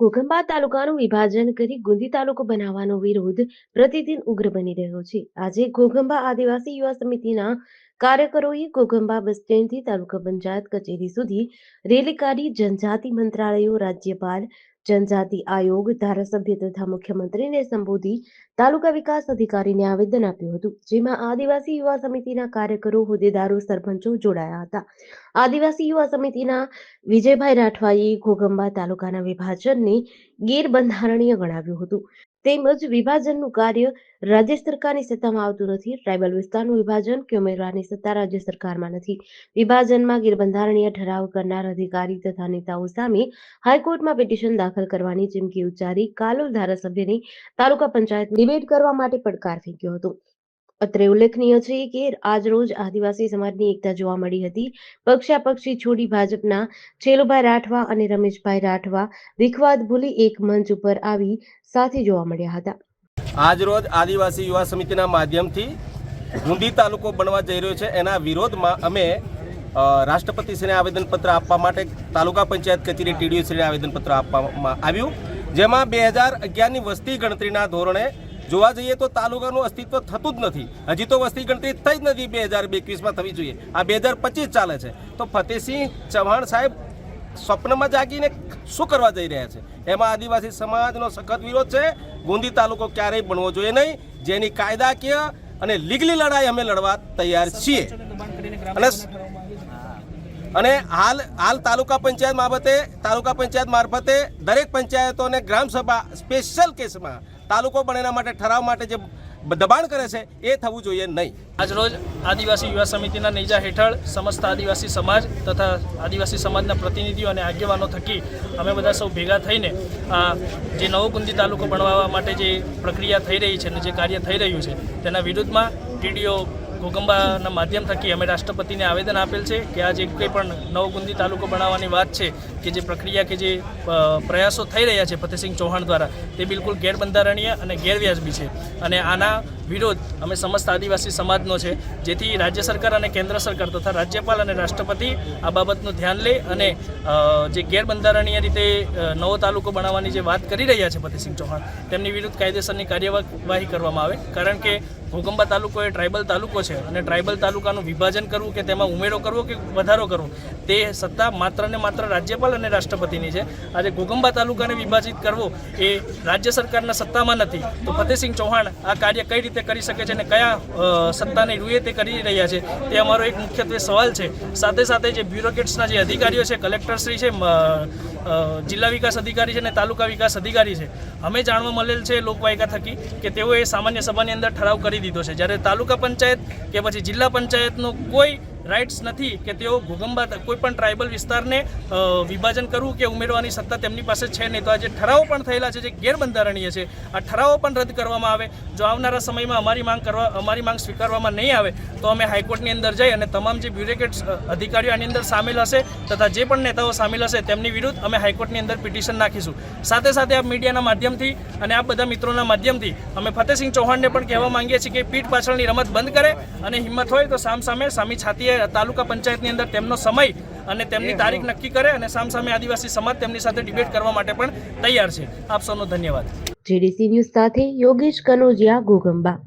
ઘોઘંબા તાલુકાનું વિભાજન કરી ગુંદી તાલુકો બનાવવાનો વિરોધ પ્રતિદિન ઉગ્ર બની રહ્યો છે. આજે ઘોઘંબા આદિવાસી યુવા સમિતિના કાર્યકરોએ ઘોઘંબા બસ સ્ટેન્ડથી તાલુકા પંચાયત કચેરી સુધી રેલી કાઢી જનજાતિ મંત્રાલયો, રાજ્યપાલ, જનજાતિ આયોગ, ધારાસભ્ય તથા મુખ્યમંત્રીને સંબોધી તાલુકા વિકાસ અધિકારીને આવેદન આપ્યું હતું, જેમાં આદિવાસી યુવા સમિતિના કાર્યકરો, હોદ્દેદારો, સરપંચો જોડાયા હતા. આદિવાસી યુવા સમિતિના વિજયભાઈ રાઠવાએ ઘોગંબા તાલુકાના વિભાજનને ગેરબંધારણીય ગણાવ્યું હતું. તેમજ વિભાજનનું કાર્ય રાજ્ય સરકારની સત્તામાં આવતું નથી. ટ્રાઇબલ વિસ્તારનું વિભાજન કે ઉમેરવાની સત્તા રાજ્ય સરકારમાં નથી. વિભાજનમાં ગેરબંધારણીય ઠરાવ કરનાર અધિકારી તથા નેતાઓ સામે હાઈકોર્ટમાં પિટિશન દાખલ કરવાની ચીમકી ઉચ્ચારી કાલોલ ધારાસભ્યની તાલુકા પંચાયત ડિબેટ કરવા માટે પડકાર ફેંક્યો હતો. અત્રે ઉલ્લેખનીય છે કે આજરોજ આદિવાસી સમાજની એકતા જોવા મળી હતી. પક્ષાપક્ષી છોડી ભાજપના છેલુભાઈ રાઠવા અને રમેશભાઈ રાઠવા વિખવાદ ભૂલી એક મંચ ઉપર આવી સાથે જોવા મળ્યા હતા. આજરોજ આદિવાસી યુવા સમિતિના માધ્યમથી ગુંદી તાલુકો બનવા જઈ રહ્યો છે. એના વિરોધમાં અમે રાષ્ટ્રપતિ રાષ્ટ્રપતિશ્રીને આવેદનપત્ર આપવા માટે તાલુકા પંચાયત કચેરી ટીડીઓશ્રીને આવેદનપત્ર આપવામાં આવ્યું. જેમાં બે હજાર અગિયારની વસ્તી ગણતરીના ધોરણે જોવા જઈએ તો તાલુકાનું અસ્તિત્વ થતું જ નથી. હજી તો વસ્તી ગણતરી થઈ જ નથી બે હજાર એકવીસમાં થવી જોઈએ. આ બે હજાર પચીસ ચાલે છે. તો ફતેહસિંહ ચૌહાણ સાહેબ સ્વપ્નમાં જાગીને શું કરવા જઈ રહ્યા છે? એમાં આદિવાસી સમાજનો સખત વિરોધ છે. ગુંદી તાલુકો ક્યારેય બનવો જોઈએ નહીં. જેની કાયદાકીય અને લીગલી લડાઈ અમે લડવા તૈયાર છીએ. અને અને હાલ હાલ તાલુકા પંચાયત બાબતે, તાલુકા પંચાયત મારફતે દરેક પંચાયતોને ગ્રામસભા સ્પેશિયલ કેસમાં તાલુકો બનેના માટે ઠરાવ માટે જે દબાણ કરે છે, એ થવું જોઈએ નહીં. આજરોજ આદિવાસી યુવા સમિતિના નેજા હેઠળ સમસ્ત આદિવાસી સમાજ તથા આદિવાસી સમાજના પ્રતિનિધિઓ અને આગેવાનો થકી અમે બધા સૌ ભેગા થઈને આ જે નવોકુંદી તાલુકો બનાવવા માટે જે પ્રક્રિયા થઈ રહી છે અને જે કાર્ય થઈ રહ્યું છે, તેના વિરુદ્ધમાં ટીડીઓ ગોગંબાના માધ્યમ થકી અમે રાષ્ટ્રપતિને આવેદન આપેલ છે કે આ જે કંઈ પણ નવગુંદી તાલુકો બનાવવાની વાત છે કે જે પ્રક્રિયા કે જે પ્રયાસો થઈ રહ્યા છે ફતેહસિંહ ચૌહાણ દ્વારા, તે બિલકુલ ગેરબંધારણીય અને ગેરવ્યાજબી છે. અને આના વિરોધ અમે સમસ્ત આદિવાસી સમાજનો છે, જેથી રાજ્ય સરકાર અને કેન્દ્ર સરકાર તથા રાજ્યપાલ અને રાષ્ટ્રપતિ આ બાબતનું ધ્યાન લે અને જે ગેરબંધારણીય રીતે નવો તાલુકો બનાવવાની જે વાત કરી રહ્યા છે ફતેહસિંહ ચૌહાણ, તેમની વિરુદ્ધ કાયદેસરની કાર્યવાહી કરવામાં આવે. કારણ કે ભોગંબા તાલુકો એ ટ્રાઇબલ તાલુકો છે અને ટ્રાઇબલ તાલુકાનું વિભાજન કરવું કે તેમાં ઉમેરો કરવો કે વધારો કરવો, તે સત્તા માત્ર ને માત્ર રાજ્યપાલ અને રાષ્ટ્રપતિની છે. આજે ઘોગંબા તાલુકાને વિભાજિત કરવો એ રાજ્ય સરકારના સત્તામાં નથી. તો ફતેહસિંહ ચૌહાણ આ કાર્ય કઈ રીતે કરી શકે છે અને કયા સત્તાને રૂએ તે કરી રહ્યા છે, તે અમારો એક મુખ્યત્વે સવાલ છે. સાથે સાથે જે બ્યુરોક્રેટ્સના જે અધિકારીઓ છે, કલેક્ટરશ્રી છે જિલ્લા વિકાસ અધિકારી છે અને તાલુકા વિકાસ અધિકારી છે, અમે જાણવા મળેલ છે લોકવાયકા થકી કે તેઓએ સામાન્ય સભાની અંદર ઠરાવ કરી દીધો છે. જ્યારે તાલુકા પંચાયત કે પછી જિલ્લા પંચાયતનો કોઈ રાઇટ્સ નથી કે તેઓ ભૂગંબા કોઈ પણ ટ્રાઇબલ વિસ્તારને વિભાજન કરવું કે ઉમેરવાની સત્તા તેમની પાસે છે નહીં. તો આ જે ઠરાવો પણ થયેલા છે, જે ગેરબંધારણીય છે, આ ઠરાવો પણ રદ કરવામાં આવે. જો આવનારા સમયમાં અમારી માંગ કરવા, અમારી માંગ સ્વીકારવામાં નહીં આવે, તો અમે હાઈકોર્ટની અંદર જઈ અને તમામ જે બ્યુરોક્રેટ્સ અધિકારીઓ આની અંદર સામેલ હશે તથા જે પણ નેતાઓ સામેલ હશે તેમની વિરુદ્ધ અમે હાઈકોર્ટની અંદર પિટિશન નાખીશું. સાથે સાથે આ મીડિયાના માધ્યમથી અને આ બધા મિત્રોના માધ્યમથી અમે ફતેહસિંહ ચૌહાણને પણ કહેવા માંગીએ છીએ કે પીઠ પાછળની રમત બંધ કરે અને હિંમત હોય તો સામ સામે સામી છાતીએ તાલુકા પંચાયતની અંદર તેમનો સમય અને તેમની તારીખ નક્કી કરે અને સામ સામે આદિવાસી સમાજ તેમની સાથે ડિબેટ કરવા માટે પણ તૈયાર છે. આપ સૌનો ધન્યવાદ. જીડીસી ન્યૂઝ સાથે યોગેશ કનોજિયા ઘોગંબા